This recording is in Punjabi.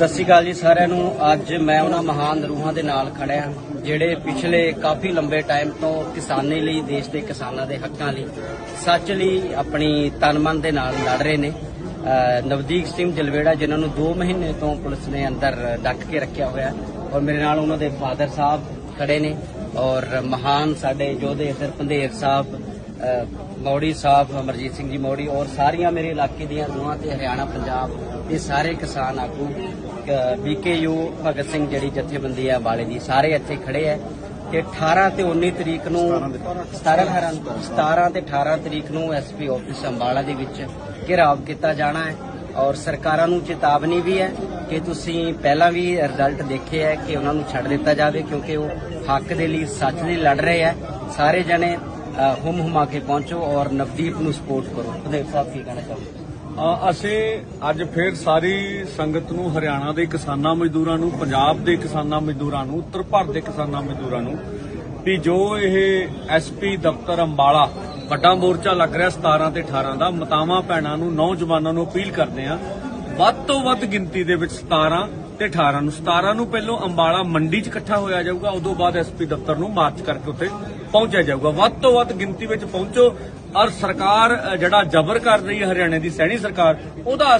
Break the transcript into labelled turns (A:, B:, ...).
A: ਸਤਿ ਸ਼੍ਰੀ ਅਕਾਲ ਜੀ ਸਾਰਿਆਂ ਨੂੰ। ਅੱਜ ਮੈਂ ਉਹਨਾਂ ਮਹਾਨ ਰੂਹਾਂ ਦੇ ਨਾਲ ਖੜਿਆ ਜਿਹੜੇ ਪਿਛਲੇ ਕਾਫੀ ਲੰਬੇ ਟਾਈਮ ਤੋਂ ਕਿਸਾਨੀ ਲਈ, ਦੇਸ਼ ਦੇ ਕਿਸਾਨਾਂ ਦੇ ਹੱਕਾਂ ਲਈ ਸੱਚ ਲਈ ਆਪਣੀ ਤਨ ਮਨ ਦੇ ਨਾਲ ਲੜ ਰਹੇ ਨੇ। ਅਹ ਨਵਦੀਪ ਸਿੰਘ ਜਲਵੇੜਾ, ਜਿਨ੍ਹਾਂ ਨੂੰ 2 ਮਹੀਨੇ ਤੋਂ ਪੁਲਿਸ ਨੇ ਅੰਦਰ ਡੱਕ ਕੇ ਰੱਖਿਆ ਹੋਇਆ ਔਰ ਮੇਰੇ ਨਾਲ ਉਹਨਾਂ ਦੇ ਫਾਦਰ ਸਾਹਿਬ ਖੜੇ ਨੇ ਔਰ ਮਹਾਨ ਸਾਡੇ ਯੋਧੇ ਇੱਧਰ ਪੰਧੇਰ ਸਾਹਿਬ ਮੌੜੀ ਸਾਹਿਬ ਅਮਰਜੀਤ ਸਿੰਘ ਜੀ ਮੌੜੀ ਔਰ ਸਾਰੀਆਂ ਮੇਰੇ ਇਲਾਕੇ ਦੀਆਂ ਰੂਹਾਂ ਤੇ ਹਰਿਆਣਾ ਪੰਜਾਬ ਇਹ ਸਾਰੇ ਕਿਸਾਨ ਆਗੂ ਬੀਕੇਯੂ ਭਗਤ ਸਿੰਘ ਜਿਹੜੀ ਜਥੇਬੰਦੀ ਹੈ ਬਾਲੇ ਦੀ ਸਾਰੇ ਇੱਥੇ ਖੜੇ ਹੈ ਕਿ 18 ਤੇ 19 ਤਰੀਕ ਨੂੰ 17 18 17 ਤੇ। 18 ਤਰੀਕ ਨੂੰ ਐਸਪੀ ਆਫਿਸ ਅੰਬਾਲਾ ਦੇ ਵਿੱਚ ਘਿਰਾਵ ਕੀਤਾ ਜਾਣਾ ਹੈ ਔਰ ਸਰਕਾਰਾਂ ਨੂੰ ਚੇਤਾਵਨੀ ਵੀ ਹੈ ਕਿ ਤੁਸੀਂ ਪਹਿਲਾਂ ਵੀ ਰਿਜ਼ਲਟ ਦੇਖੇ ਹੈ ਕਿ ਉਹਨਾਂ ਨੂੰ ਛੱਡ ਦਿੱਤਾ ਜਾਵੇ ਕਿਉਂਕਿ ਉਹ ਹੱਕ ਦੇ ਲਈ ਸੱਚ ਲਈ ਲੜ ਰਹੇ ਹੈ। ਸਾਰੇ ਜਣੇ ਹੁਮ ਹੁਮਾ ਕੇ ਪਹੁੰਚੋ ਔਰ ਨਵਦੀਪ ਨੂੰ ਸਪੋਰਟ ਕਰੋ। ਭਦੇਵ ਸਾਹਿਬ, ਕੀ ਕਹਿਣਾ ਚਾਹੋਗੇ?
B: ਅਸੀਂ ਅੱਜ ਫੇਰ ਸਾਰੀ ਸੰਗਤ ਨੂੰ, ਹਰਿਆਣਾ ਦੇ ਕਿਸਾਨਾਂ ਮਜ਼ਦੂਰਾਂ ਨੂੰ, ਪੰਜਾਬ ਦੇ ਕਿਸਾਨਾਂ ਮਜ਼ਦੂਰਾਂ ਨੂੰ, ਉੱਤਰ ਭਾਰਤ ਦੇ ਕਿਸਾਨਾਂ ਮਜ਼ਦੂਰਾਂ ਨੂੰ ਵੀ ਜੋ ਇਹ ਐਸਪੀ ਦਫ਼ਤਰ ਅੰਬਾਲਾ ਵੱਡਾ ਮੋਰਚਾ ਲੱਗ ਰਿਹਾ 17 ਤੇ 18 ਦਾ, ਮਤਾਵਾਂ, ਭੈਣਾਂ ਨੂੰ, ਨੌਜਵਾਨਾਂ ਨੂੰ ਅਪੀਲ ਕਰਦੇ ਆ ਵੱਧ ਤੋਂ ਵੱਧ ਗਿਣਤੀ ਦੇ ਵਿੱਚ 17 ਤੇ 18 ਨੂੰ। 17 ਨੂੰ ਪਹਿਲੋਂ ਅੰਬਾਲਾ ਮੰਡੀ 'ਚ ਇਕੱਠਾ ਹੋਇਆ ਜਾਊਗਾ, ਉਦੋਂ ਬਾਅਦ ਐਸਪੀ ਦਫ਼ਤਰ ਨੂੰ ਮਾਰਚ ਕਰਕੇ ਉੱਥੇ ਪਹੁੰਚਿਆ ਜਾਊਗਾ। ਵੱਧ ਤੋਂ ਵੱਧ ਗਿਣਤੀ ਵਿੱਚ ਪਹੁੰਚੋ। ਔਰ ਸਰਕਾਰ ਜਿਹੜਾ ਜ਼ਬਰ ਕਰ ਰਹੀ ਹੈ ਹਰਿਆਣੇ ਦੀ ਸੈਣੀ ਸਰਕਾਰ, ਉਹਦਾ ਅਸੀਂ